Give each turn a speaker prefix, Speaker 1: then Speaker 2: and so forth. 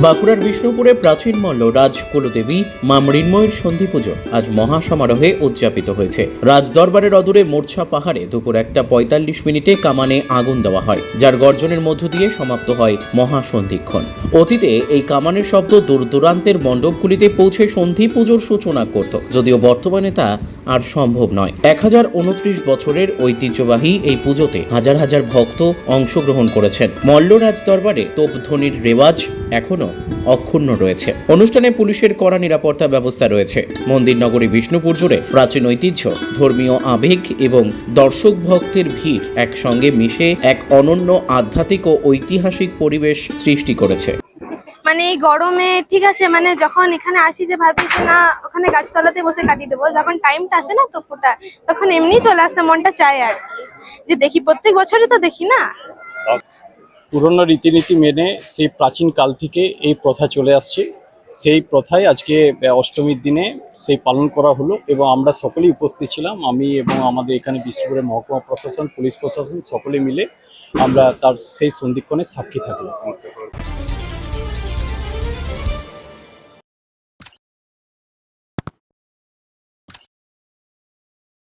Speaker 1: বাঁকুড়ার বিষ্ণুপুরে প্রাচীন মল্ল রাজ কুলদেবী, মা মৃন্ময়ের সন্ধি পুজো আজ মহা সমারোহে উদযাপিত হয়েছে। রাজদরবারের অদূরে মোর্ছা পাহাড়ে দুপুর একটা পঁয়তাল্লিশ মিনিটে কামানে আগুন দেওয়া হয়, যার গর্জনের মধ্য দিয়ে সমাপ্ত হয় মহাসন্ধিক্ষণ। অতীতে এই কামানের শব্দ দূর দূরান্তের মণ্ডপগুলিতে পৌঁছে সন্ধি পুজোর সূচনা করত, যদিও বর্তমানে তা আর সম্ভব নয়। এক হাজার উনত্রিশ বছরের ঐতিহ্যবাহী এই পুজোতে হাজার হাজার ভক্ত অংশগ্রহণ করেছেন। মল্ল রাজ দরবারে তোপধ্বনির রেওয়াজ এখনও অক্ষুণ্ণ রয়েছে। অনুষ্ঠানে পুলিশের কড়া নিরাপত্তা ব্যবস্থা রয়েছে। মন্দির নগরী বিষ্ণুপুর জুড়ে প্রাচীন ঐতিহ্য, ধর্মীয় আবেগ এবং দর্শক ভক্তের ভিড় একসঙ্গে মিশে এক অনন্য আধ্যাত্মিক ও ঐতিহাসিক পরিবেশ সৃষ্টি করেছে।
Speaker 2: মানে এই গরমে ঠিক আছে মানে যখন এখানে আসি যে ভাবি যে না, ওখানে গাছতলাতে বসে কাটিয়ে দেবো, যখন টাইমটা আসে না তো ফোটা তখন এমনি চলে আসতে মনটা চায় আর যে দেখি প্রত্যেক বছরই তো দেখি না।
Speaker 3: পুরনো রীতিনীতি মেনে সেই প্রাচীন কাল থেকে এই প্রথা চলে আসছে। সেই প্রথায় আজকে অষ্টমীর দিনে সেই পালন করা হলো এবং আমরা সকলেই উপস্থিত ছিলাম। আমি এবং আমাদের এখানে বিষ্ণুপুরের মহকুমা প্রশাসন, পুলিশ প্রশাসন সকলে মিলে আমরা তার সেই সন্ধিক্ষণে সাক্ষী থাকলাম।